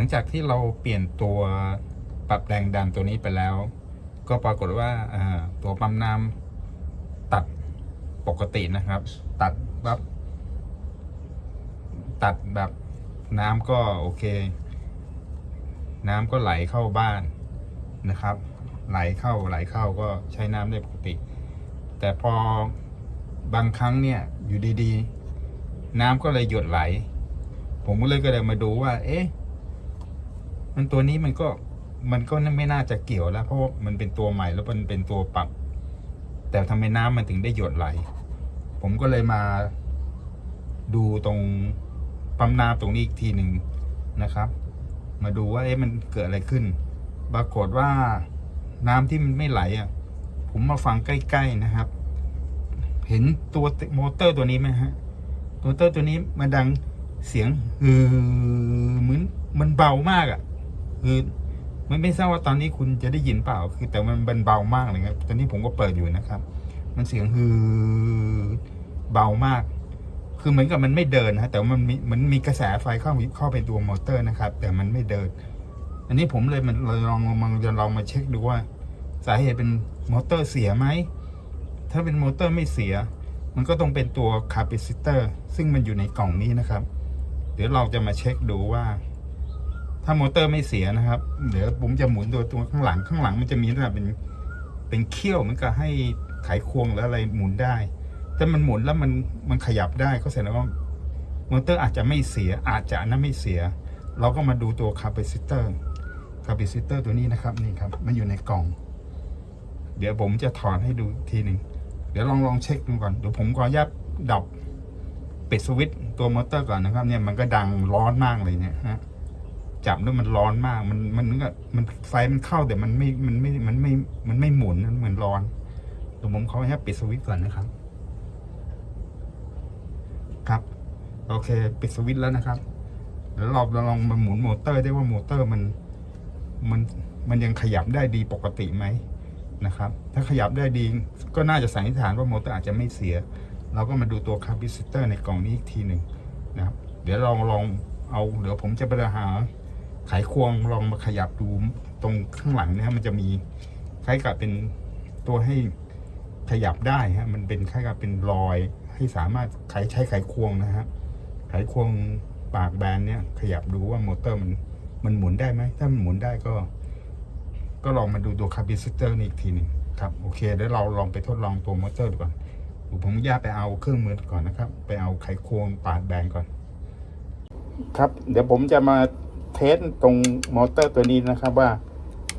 ลังจากที่เราเปลี่ยนตัวปรับแรงดันตัวนี้ไปแล้ว ก็ปรากฏว่าตัวปั๊มน้ำตัดปกตินะครับ ตัดแบบตัดแบบน้ำก็โอเค น้ำก็ไหลเข้าบ้านนะครับ ไหลเข้าไหลเข้าก็ใช้น้ำได้ปกติ แต่พอบางครั้งเนี่ยอยู่ดีๆ น้ำก็เลยหยดไหล ผมก็เลยก็เลยมาดูว่า เอ๊ะ มันตัวนี้มันก็มันก็ไม่น่าจะเกี่ยวแล้ว เพราะว่ามันเป็นตัวใหม่แล้วมันเป็นตัวปรับ แต่ทำไมน้ำมันถึงได้หยดไหล ผมก็เลยมาดูตรงปั๊มน้ำตรงนี้อีกทีหนึ่งนะครับ มาดูว่าเอ๊ะมันเกิดอะไรขึ้น ปรากฏว่าน้ำที่มันไม่ไหลอะ ผมมาฟังใกล้ ๆนะครับ เห็นตัวมอเตอร์ตัวนี้ไหมฮะมอเตอร์ตัวนี้มันดังเสียงฮือเหมือนมันเบามากอะ คือมันไม่ทราบว่าตอนนี้คุณจะได้ยินเปล่า คือแต่มันเบามากเลยครับ ตอนนี้ผมก็เปิดอยู่นะครับ มันเสียงฮือเบามาก คือเหมือนกับมันไม่เดินนะแต่มันมีมันมีกระแสไฟเข้าเข้าไปตัวมอเตอร์นะครับ แต่มันไม่เดิน อันนี้ผมเลยมันเราลองมาจะลองมาเช็คดูว่า สาเหตุเป็นมอเตอร์เสียไหม ถ้าเป็นมอเตอร์ไม่เสีย มันก็ต้องเป็นตัวคาปิซิเตอร์ซึ่งมันอยู่ในกล่องนี้นะครับ เดี๋ยวเราจะมาเช็คดูว่า ถ้ามอเตอร์ไม่เสียนะครับ เดี๋ยวผมจะหมุนตัวตัวข้างหลังข้างหลังมันจะมีระดับเป็นเป็นเขี้ยวมันก็ให้ไขควงหรืออะไรหมุนได้ ถ้ามันหมุนแล้วมันมันขยับได้ก็แสดงว่ามอเตอร์อาจจะไม่เสียอาจจะนะไม่เสีย เราก็มาดูตัวคาปิซิเตอร์คาปิซิเตอร์ตัวนี้นะครับนี่ครับมันอยู่ในกล่อง เดี๋ยวผมจะถอดให้ดูทีหนึ่งเดี๋ยวลองลองเช็คดูก่อนเดี๋ยวผมขออนุญาตดับปิดสวิตช์ตัวมอเตอร์ก่อนนะครับเนี่ยมันก็ดังร้อนมากเลยเนี่ยฮะ จับแล้วมันร้อนมาก มันมันกว่ามันไฟมันเข้าแต่มันไม่มันไม่มันไม่มันไม่หมุนมันเหมือนร้อนเดี๋ยวผมเขออนุญาตปิดสวิตช์ก่อนนะครับ ครับ โอเค ปิดสวิตช์แล้วนะครับเดี๋ยวเราลองมาหมุนมอเตอร์ได้ว่ามอเตอร์มันมันมันยังขยับได้ดีปกติไหมนะครับ ถ้าขยับได้ดีก็น่าจะสันนิษฐานว่ามอเตอร์อาจจะไม่เสีย เราก็มาดูตัวคาร์บิซิเตอร์ในกล่องนี้อีกทีหนึ่งนะครับ เดี๋ยวลองลองเอาเดี๋ยวผมจะไปหา ไขควงลองมาขยับดูตรงข้างหลังนะมันจะมีคล้ายกับเป็นตัวให้ขยับได้ฮะมันเป็นคล้ายกับเป็นรอยให้สามารถไขใช้ไขควงนะฮะไขควงปากแบนเนี่ยขยับดูว่ามอเตอร์มันมันหมุนได้ไหม ถ้ามันหมุนได้ก็ ก็ลองมาดูตัวคาบิซิเตอร์นี่อีกทีหนึ่งครับโอเคเดี๋ยวเราลองไปทดลองตัวมอเตอร์ดูก่อนผมย่าตไปเอาเครื่องมือก่อนนะครับ ไปเอาไขควงปาดแบนก่อน ครับ เดี๋ยวผมจะมา เทสตรงมอเตอร์ตัวนี้นะครับว่า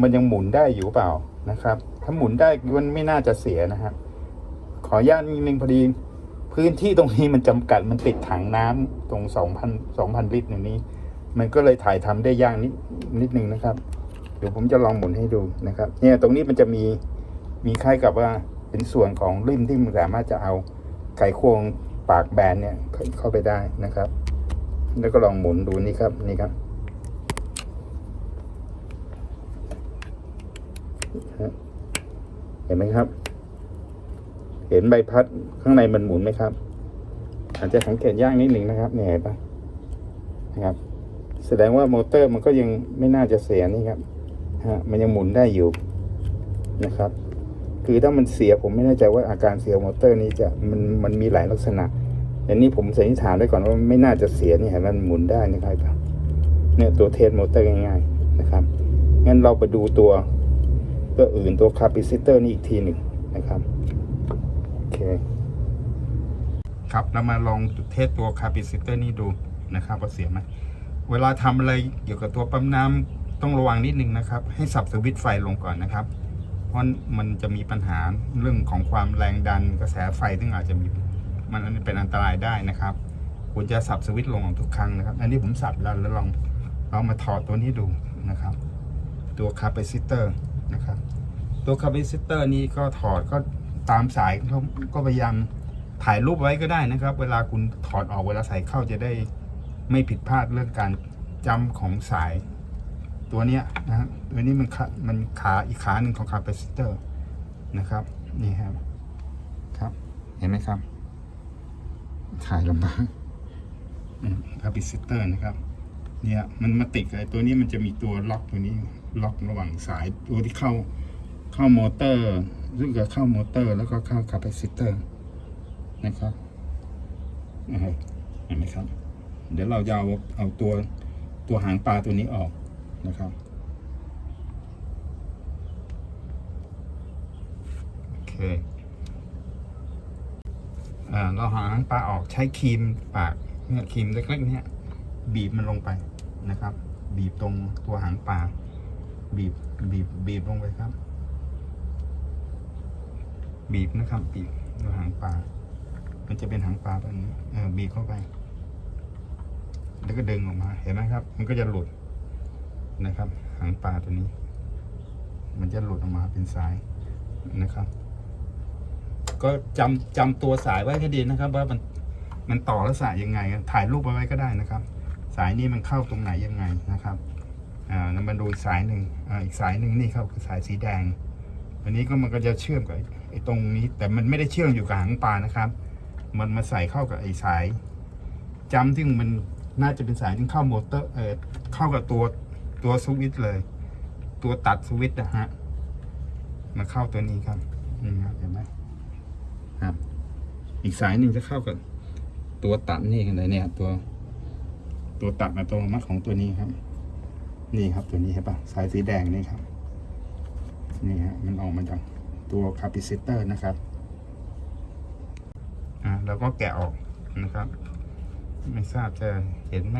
มันยังหมุนได้อยู่เปล่านะครับ ถ้าหมุนได้มันไม่น่าจะเสียนะครับ ขออนุญาตนิดนึงพอดี พื้นที่ตรงนี้มันจำกัดมันติดถังน้ำตรงสองพันสองพันลิตรอย่างนี้ มันก็เลยถ่ายทำได้ยากนิดนิดนึงนะครับ เดี๋ยวผมจะลองหมุนให้ดูนะครับ เนี่ยตรงนี้มันจะมีมีคล้ายกับว่าเป็นส่วนของริมที่มันสามารถจะเอาไขควงปากแบนเนี่ยเข้าไปได้นะครับ แล้วก็ลองหมุนดูนี่ครับนี่ครับ เห็นไหมครับ เห็นใบพัดข้างในมันหมุนไหมครับ อาจจะสังเกตยากนิดหนึ่งนะครับเนี่ยเห็นปะนะครับ แสดงว่ามอเตอร์มันก็ยังไม่น่าจะเสียนี่ครับฮะมันยังหมุนได้อยู่นะครับ คือถ้ามันเสียผมไม่แน่ใจว่าอาการเสียมอเตอร์นี้จะมันมันมีหลายลักษณะอันนี้ผมสันนิษฐานไว้ก่อนว่าไม่น่าจะเสียนี่เห็นมันหมุนได้นะครับเนี่ยตัวเทสมอเตอร์ง่ายๆนะครับงั้นเราไปดูตัว ตัวอื่นตัวคาปิซิเตอร์นี่อีกทีหนึ่งนะครับโอเคครับเรามาลองเทสตัวคาปิซิเตอร์นี่ดูนะครับว่าเสียไหมเวลาทำอะไรเกี่ยวกับตัวปั๊มน้ำต้องระวังนิดนึงนะครับ ให้สับสวิตช์ไฟลงก่อนนะครับ เพราะมันจะมีปัญหาเรื่องของความแรงดันกระแสไฟซึ่งอาจจะมีมันเป็นอันตรายได้นะครับควรจะสับสวิตช์ลงทุกครั้งนะครับ อันนี้ผมสับแล้วแล้วลองลองมาถอดตัวนี้ดูนะครับ ตัวคาปาซิเตอร์ นะครับตัวคาปาซิเตอร์นี้ก็ถอดก็ตามสายเขาก็พยายามถ่ายรูปไว้ก็ได้นะครับ เวลาคุณถอดออกเวลาใส่เข้าจะได้ไม่ผิดพลาดเรื่องการจำของสายตัวเนี้ยนะฮะตัวนี้มันมันขาอีกขาหนึ่งของคาปาซิเตอร์นะครับ นี่ครับครับ เห็นไหมครับ ถ่ายลำบากคาปาซิเตอร์นะครับ เนี่ยมันมาติดไอ้ตัวนี้มันจะมีตัวล็อกตัวนี้ล็อกระหว่างสายตัวที่เข้าเข้ามอเตอร์ซึ่งกับเข้ามอเตอร์ แล้วก็เข้าคาปาซิเตอร์นะครับเห็นไหมครับ เดี๋ยวเราจะเอาเอาตัวตัวหางปลาตัวนี้ออกนะครับโอเคเราหาหางปลาออกใช้ครีมปากเนี่ยครีมเล็กๆเนี่ยบีบมันลงไป นะครับ บีบตรงตัวหางปลาบีบบีบบีบลงไปครับ บีบนะครับ บีบตัวหางปลามันจะเป็นหางปลาแบบนี้เออบีบเข้าไป แล้วก็ดึงออกมา เห็นไหมครับ มันก็จะหลุดนะครับ หางปลาตัวนี้ มันจะหลุดออกมาเป็นสายนะครับ ก็จำจำตัวสายไว้ให้ดีนะครับ ว่ามันมันต่อแล้วสายยังไง ถ่ายรูปไว้ก็ได้นะครับ สายนี้มันเข้าตรงไหนยังไงนะครับอ่าแล้วมาดูอีกสายหนึ่งอ่าอีกสายหนึ่งนี่ครับคือสายสีแดง อันนี้ก็มันก็จะเชื่อมกับไอ้ตรงนี้ แต่มันไม่ได้เชื่อมอยู่กับหางปลานะครับ มันมาใส่เข้ากับไอ้สายจำที่มันน่าจะเป็นสายที่เข้ามอเตอร์เออเข้ากับตัวตัวสวิตช์เลย ตัวตัดสวิตช์นะฮะมาเข้าตัวนี้ครับนี่ครับเห็นไหมครับ อีกสายหนึ่งจะเข้ากับตัวตัดนี่กันเลยเนี่ยตัว ตัวตัดอัตโนมัติของตัวนี้ครับ นี่ครับตัวนี้เห็นปะสายสีแดงนี่ครับ นี่ฮะมันออกมาจากตัวคาปิซิเตอร์นะครับอะแล้วก็แกะออกนะครับ ไม่ทราบจะเห็นไหม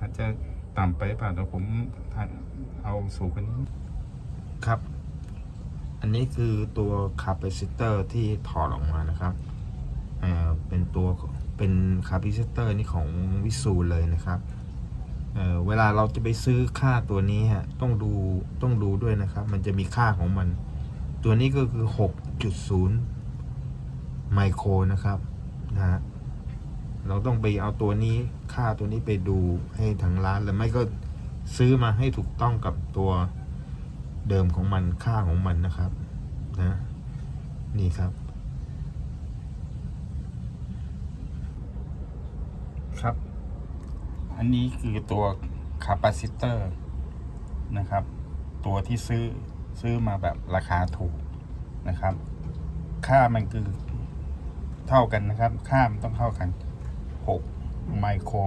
อาจจะต่ำไปเปล่าเดี๋ยวผมเอาสูงกว่านี้ครับ อันนี้คือตัวคาปิซิเตอร์ที่ถอดออกมานะครับเอ่อเป็นตัว เป็นคาปิซิเตอร์นี่ของวิสูเลยนะครับเออเวลาเราจะไปซื้อค่าตัวนี้ฮะต้องดูต้องดูด้วยนะครับ มันจะมีค่าของมัน ตัวนี้ก็คือ 6.0 ไมโครนะครับนะฮะเราต้องไปเอาตัวนี้ค่าตัวนี้ไปดูให้ทางร้านหรือไม่ก็ซื้อมาให้ถูกต้องกับตัวเดิมของมันค่าของมันนะครับนะนี่ครับ ครับ อันนี้คือตัวคาปาซิเตอร์นะครับ ตัวที่ซื้อซื้อมาแบบราคาถูกนะครับ ค่ามันคือเท่ากันนะครับ ค่ามันต้องเท่ากัน 6 ไมโคร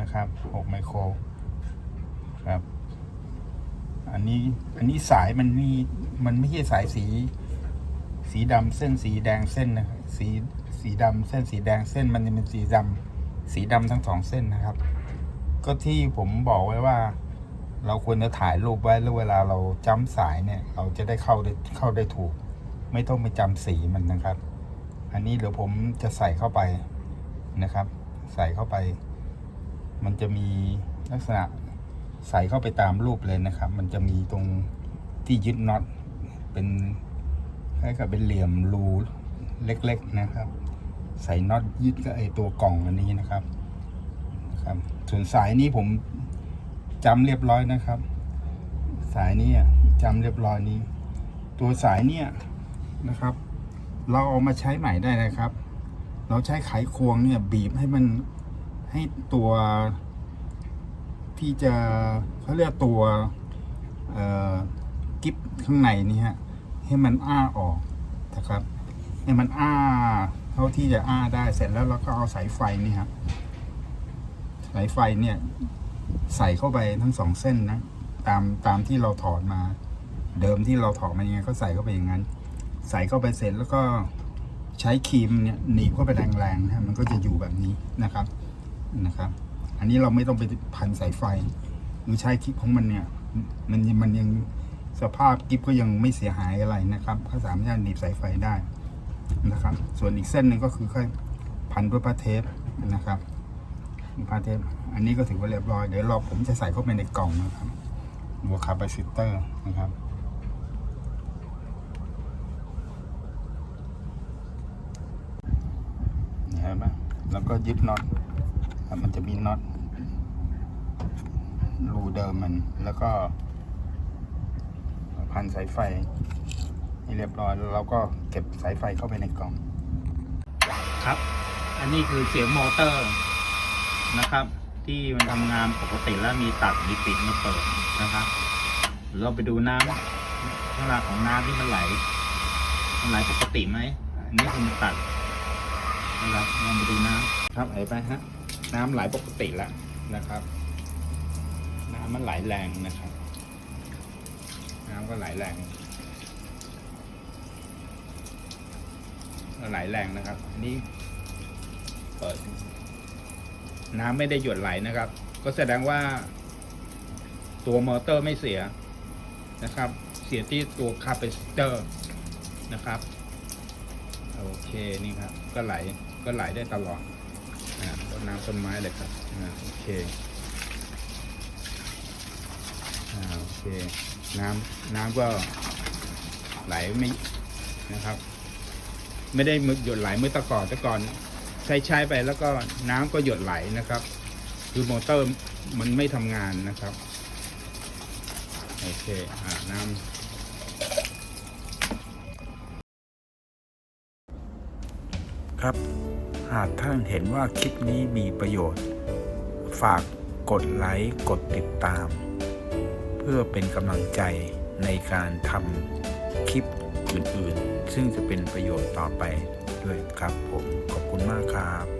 นะครับ6ไมโครครับ อันนี้อันนี้สายมันมีมันไม่ใช่สายสี สีดำเส้นสีแดงเส้นนะครับสีสีดำเส้นสีแดงเส้นมันจะเป็นสีดำ สีดำทั้งสองเส้นนะครับ ก็ที่ผมบอกไว้ว่า เราควรจะถ่ายรูปไว้แล้วเวลาเราจำสายเนี่ย เราจะได้เข้าได้เข้าได้ถูก ไม่ต้องไปจำสีมันนะครับ อันนี้เดี๋ยวผมจะใส่เข้าไปนะครับ ใส่เข้าไป มันจะมีลักษณะใส่เข้าไปตามรูปเลยนะครับ มันจะมีตรงที่ยึดน็อตเป็นคล้ายกับเป็นเหลี่ยมรูเล็ก ๆ นะครับ ใส่น็อตยึดกับไอตัวกล่องอันนี้นะครับครับ ส่วนสายนี้ผมจำเรียบร้อยนะครับ สายนี้อะจำเรียบร้อยนี้ ตัวสายเนี่ยนะครับ เราเอามาใช้ใหม่ได้นะครับ เราใช้ไขควงเนี่ยบีบให้มันให้ตัวที่จะเขาเรียกตัวกิฟข้างในนี่ฮะให้มันอ้าออกนะครับ ให้มันอ้า เท่าที่จะอ้าได้เสร็จแล้วเราก็เอาสายไฟนี่ครับสายไฟเนี่ย ใส่เข้าไปทั้งสองเส้นนะตามตามที่เราถอดมา เดิมที่เราถอดมายังไงก็ใส่เข้าไปอย่างนั้น ใส่เข้าไปเสร็จแล้วก็ใช้ครีมเนี่ยหนีบเข้าไปแรงๆนะมันก็จะอยู่แบบนี้นะครับนะครับ อันนี้เราไม่ต้องไปพันสายไฟหรือใช้คลิปของมันเนี่ย มันมันยังสภาพกิฟก็ยังไม่เสียหายอะไรนะครับก็สามารถหนีบสายไฟได้ นะครับ ส่วนอีกเส้นหนึ่งก็คือค่อยพันด้วยผ้าเทปนะครับผ้าเทปอันนี้ก็ถือว่าเรียบร้อย เดี๋ยวรอผมจะใส่เข้าไปในกล่องนะครับบัวคาร์บซิเตอร์นะครับเห็นไหมแล้วก็ยึดน็อตมันจะมีน็อตรูเดิมมัน แล้วก็พันสายไฟ ให้เรียบร้อยแล้วเราก็เก็บสายไฟเข้าไปในกล่อง ครับ อันนี้คือเสียงมอเตอร์นะครับ ที่มันทำงานปกติแล้วมีตัดมีปิดมาเปิดนะครับเราไปดูน้ำขนาดของน้ำที่มันไหลมันไหลปกติไหมอันนี้คือมันตัดนะครับลองไปดูน้ำครับไหลไปฮะน้ำไหลปกติแล้วนะครับ น้ำมันไหลแรงนะครับ น้ำก็ไหลแรง ไหลแรงนะครับอันนี้เปิด น้ำไม่ได้หยดไหลนะครับ ก็แสดงว่า ตัวมอเตอร์ไม่เสียนะครับ เสียที่ตัวคาปาซิเตอร์นะครับโอเคนี่ครับ ก็ไหลก็ไหลได้ตลอดอ่าต้นน้ำต้นไม้เลยครับอ่าโอเคอ่าโอเค น้ำน้ำก็ไหลไม่นะครับ ไม่ได้มหยดไหลเมื่อตะก่อนต่ก่อนใช้ใช้ไปแล้วก็น้ำก็หยดไหลนะครับ คือมอเตอร์มันไม่ทำงานนะครับโอเคอ่าน้ำครับหากท่านเห็นว่าคลิปนี้มีประโยชน์ ฝากกดไลค์กดติดตาม เพื่อเป็นกำลังใจในการทำคลิปอื่นๆ ซึ่งจะเป็นประโยชน์ต่อไปด้วยครับผมขอบคุณมากครับ